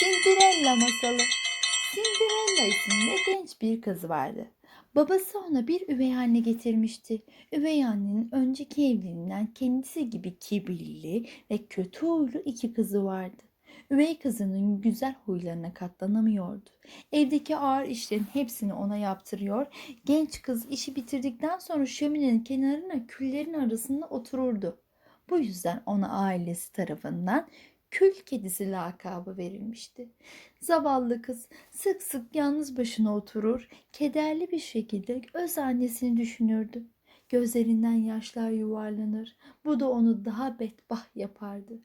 Cinderella masalı. Cinderella isimli genç bir kız vardı. Babası ona bir üvey anne getirmişti. Üvey annenin önceki evliliğinden kendisi gibi kibirli ve kötü huylu iki kızı vardı. Üvey kızının güzel huylarına katlanamıyordu. Evdeki ağır işlerin hepsini ona yaptırıyor. Genç kız işi bitirdikten sonra şöminenin kenarına küllerin arasında otururdu. Bu yüzden ona ailesi tarafından kül kedisi lakabı verilmişti. Zavallı kız sık sık yalnız başına oturur, kederli bir şekilde öz annesini düşünürdü. Gözlerinden yaşlar yuvarlanır. Bu da onu daha bedbah yapardı.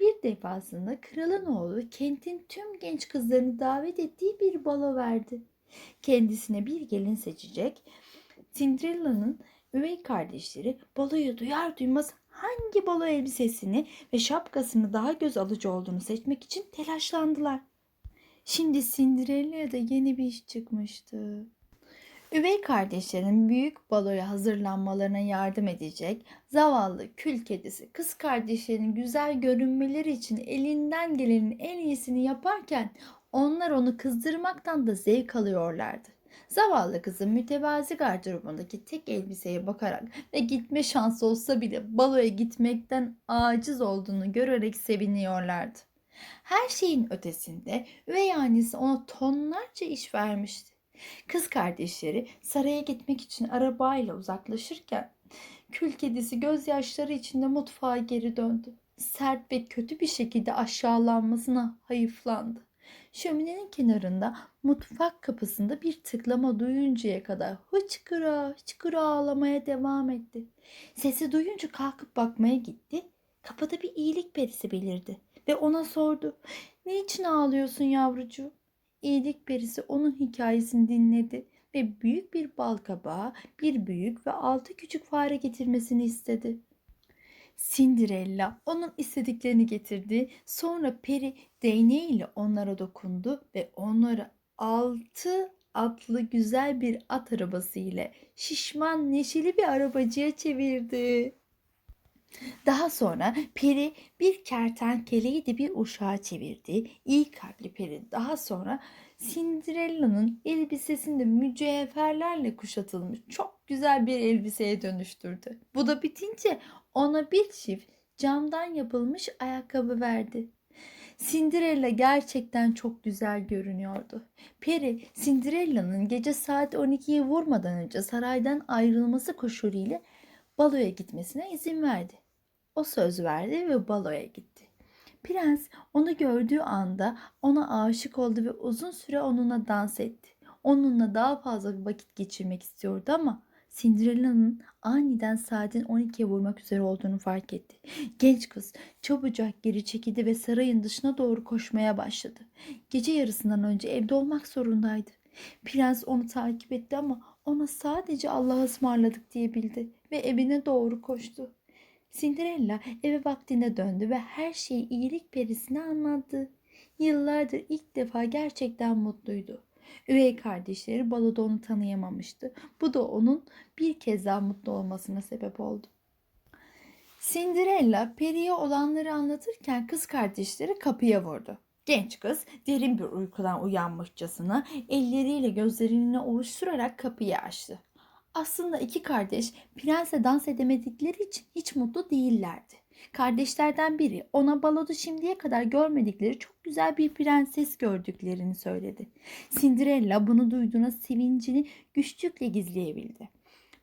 Bir defasında kralın oğlu kentin tüm genç kızlarını davet ettiği bir balo verdi. Kendisine bir gelin seçecek. Cinderella'nın üvey kardeşleri baloyu duyar duymaz hangi balo elbisesini ve şapkasını daha göz alıcı olduğunu seçmek için telaşlandılar. Şimdi Cinderella'ya da yeni bir iş çıkmıştı. Üvey kardeşlerin büyük baloya hazırlanmalarına yardım edecek zavallı kül kedisi kız kardeşlerinin güzel görünmeleri için elinden gelenin en iyisini yaparken onlar onu kızdırmaktan da zevk alıyorlardı. Zavallı kızın mütevazi gardırobundaki tek elbiseye bakarak ve gitme şansı olsa bile baloya gitmekten aciz olduğunu görerek seviniyorlardı. Her şeyin ötesinde üvey annesi ona tonlarca iş vermişti. Kız kardeşleri saraya gitmek için arabayla uzaklaşırken kül kedisi gözyaşları içinde mutfağa geri döndü. Sert ve kötü bir şekilde aşağılanmasına hayıflandı. Şöminenin kenarında mutfak kapısında bir tıklama duyuncaya kadar hıçkıra hıçkıra ağlamaya devam etti. Sesi duyunca kalkıp bakmaya gitti. Kapıda bir iyilik perisi belirdi ve ona sordu. Ne için ağlıyorsun yavrucuğum? İyilik perisi onun hikayesini dinledi ve büyük bir bal kabağı, bir büyük ve altı küçük fare getirmesini istedi. Cinderella onun istediklerini getirdi. Sonra peri değneğiyle onlara dokundu ve onları altı atlı güzel bir at arabası ile şişman neşeli bir arabacıya çevirdi. Daha sonra peri bir kertenkeleyi de bir uşağa çevirdi. İyi kalpli peri daha sonra Cinderella'nın elbisesini de mücevherlerle kuşatılmış çok güzel bir elbiseye dönüştürdü. Bu da bitince ona bir çift camdan yapılmış ayakkabı verdi. Cinderella gerçekten çok güzel görünüyordu. Peri, Cinderella'nın gece saat 12'yi vurmadan önce saraydan ayrılması koşuluyla baloya gitmesine izin verdi. O söz verdi ve baloya gitti. Prens onu gördüğü anda ona aşık oldu ve uzun süre onunla dans etti. Onunla daha fazla vakit geçirmek istiyordu ama Cinderella'nın aniden saatin 12'ye vurmak üzere olduğunu fark etti. Genç kız çabucak geri çekildi ve sarayın dışına doğru koşmaya başladı. Gece yarısından önce evde olmak zorundaydı. Prens onu takip etti ama ona sadece Allah'a ısmarladık diyebildi ve evine doğru koştu. Cinderella eve vaktinde döndü ve her şeyi iyilik perisine anlattı. Yıllardır ilk defa gerçekten mutluydu. Üvey kardeşleri baloda onu tanıyamamıştı. Bu da onun bir kez daha mutlu olmasına sebep oldu. Cinderella periye olanları anlatırken kız kardeşleri kapıya vurdu. Genç kız derin bir uykudan uyanmışçasına elleriyle gözlerini ovuşturarak kapıyı açtı. Aslında iki kardeş prensle dans edemedikleri için hiç mutlu değillerdi. Kardeşlerden biri ona baloda şimdiye kadar görmedikleri çok güzel bir prenses gördüklerini söyledi. Cinderella bunu duyduğuna sevincini güçlükle gizleyebildi.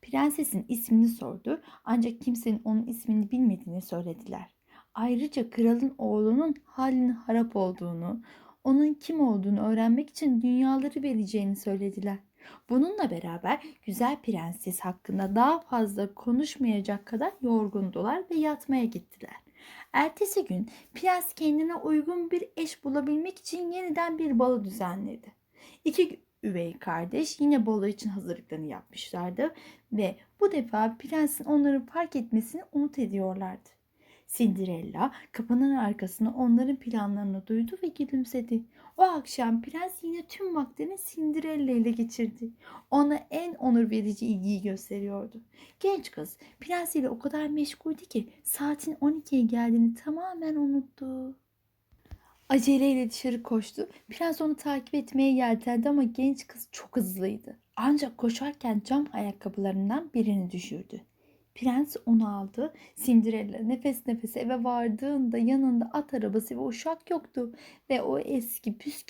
Prensesin ismini sordu ancak kimsenin onun ismini bilmediğini söylediler. Ayrıca kralın oğlunun halinin harap olduğunu, onun kim olduğunu öğrenmek için dünyaları vereceğini söylediler. Bununla beraber güzel prenses hakkında daha fazla konuşmayacak kadar yorgundular ve yatmaya gittiler. Ertesi gün prens kendine uygun bir eş bulabilmek için yeniden bir balo düzenledi. İki üvey kardeş yine balo için hazırlıklarını yapmışlardı ve bu defa prensin onları fark etmesini umut ediyorlardı. Cinderella kapının arkasında onların planlarını duydu ve gülümsedi. O akşam prens yine tüm vaktini Cinderella ile geçirdi. Ona en onur verici ilgiyi gösteriyordu. Genç kız prens ile o kadar meşguldü ki saatin 12'ye geldiğini tamamen unuttu. Aceleyle dışarı koştu. Prens onu takip etmeye yeltendi ama genç kız çok hızlıydı. Ancak koşarken cam ayakkabılarından birini düşürdü. Prens onu aldı. Cinderella nefes nefese eve vardığında yanında at arabası ve uşak yoktu. Ve o eski püskü